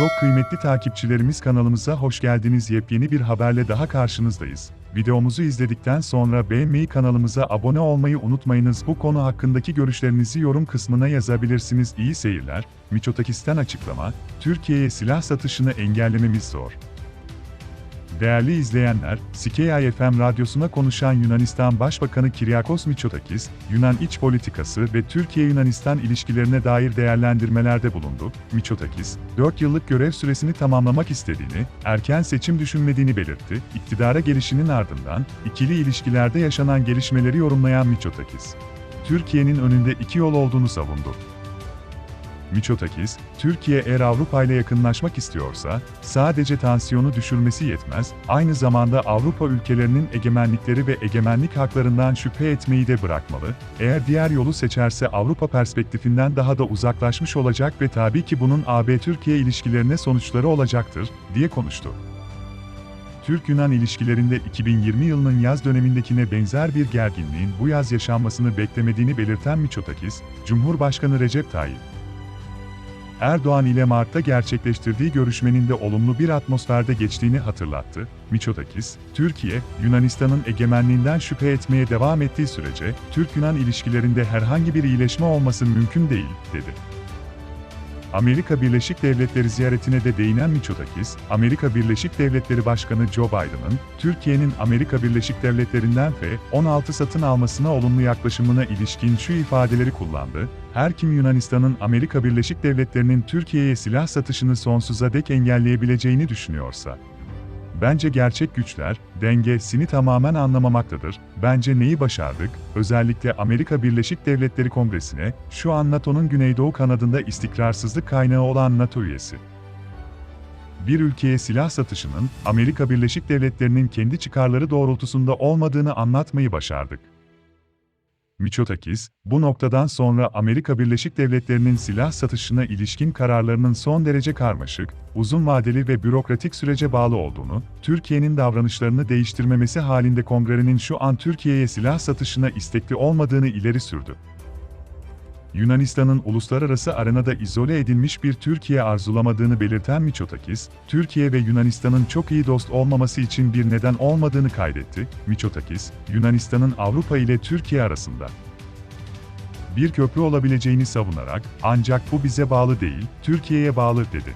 Çok kıymetli takipçilerimiz kanalımıza hoş geldiniz. Yepyeni bir haberle daha karşınızdayız. Videomuzu izledikten sonra beğenmeyi kanalımıza abone olmayı unutmayınız. Bu konu hakkındaki görüşlerinizi yorum kısmına yazabilirsiniz. İyi seyirler. Miçotakis'ten açıklama, Türkiye'ye silah satışını engellememiz zor. Değerli izleyenler, Sikeya FM radyosuna konuşan Yunanistan Başbakanı Kyriakos Mitsotakis, Yunan iç politikası ve Türkiye-Yunanistan ilişkilerine dair değerlendirmelerde bulundu. Mitsotakis, 4 yıllık görev süresini tamamlamak istediğini, erken seçim düşünmediğini belirtti. İktidara gelişinin ardından, ikili ilişkilerde yaşanan gelişmeleri yorumlayan Mitsotakis, Türkiye'nin önünde iki yol olduğunu savundu. Miçotakis, Türkiye eğer Avrupa ile yakınlaşmak istiyorsa, sadece tansiyonu düşürmesi yetmez, aynı zamanda Avrupa ülkelerinin egemenlikleri ve egemenlik haklarından şüphe etmeyi de bırakmalı, eğer diğer yolu seçerse Avrupa perspektifinden daha da uzaklaşmış olacak ve tabii ki bunun AB-Türkiye ilişkilerine sonuçları olacaktır, diye konuştu. Türk-Yunan ilişkilerinde 2020 yılının yaz dönemindekine benzer bir gerginliğin bu yaz yaşanmasını beklemediğini belirten Miçotakis, Cumhurbaşkanı Recep Tayyip Erdoğan ile Mart'ta gerçekleştirdiği görüşmenin de olumlu bir atmosferde geçtiğini hatırlattı. Miçotakis, Türkiye, Yunanistan'ın egemenliğinden şüphe etmeye devam ettiği sürece, Türk-Yunan ilişkilerinde herhangi bir iyileşme olması mümkün değil, dedi. Amerika Birleşik Devletleri ziyaretine de değinen Miçotakis, Amerika Birleşik Devletleri Başkanı Joe Biden'ın, Türkiye'nin Amerika Birleşik Devletleri'nden F-16 satın almasına olumlu yaklaşımına ilişkin şu ifadeleri kullandı, her kim Yunanistan'ın Amerika Birleşik Devletleri'nin Türkiye'ye silah satışını sonsuza dek engelleyebileceğini düşünüyorsa, Bence gerçek güçler, dengesini tamamen anlamamaktadır. Bence neyi başardık? Özellikle Amerika Birleşik Devletleri Kongresi'ne, şu an NATO'nun Güneydoğu kanadında istikrarsızlık kaynağı olan NATO üyesi. Bir ülkeye silah satışının, Amerika Birleşik Devletleri'nin kendi çıkarları doğrultusunda olmadığını anlatmayı başardık. Miçotakis, bu noktadan sonra Amerika Birleşik Devletleri'nin silah satışına ilişkin kararlarının son derece karmaşık, uzun vadeli ve bürokratik sürece bağlı olduğunu, Türkiye'nin davranışlarını değiştirmemesi halinde kongrenin şu an Türkiye'ye silah satışına istekli olmadığını ileri sürdü. Yunanistan'ın uluslararası arenada izole edilmiş bir Türkiye arzulamadığını belirten Miçotakis, Türkiye ve Yunanistan'ın çok iyi dost olmaması için bir neden olmadığını kaydetti. Miçotakis, Yunanistan'ın Avrupa ile Türkiye arasında bir köprü olabileceğini savunarak, ancak bu bize bağlı değil, Türkiye'ye bağlı dedi.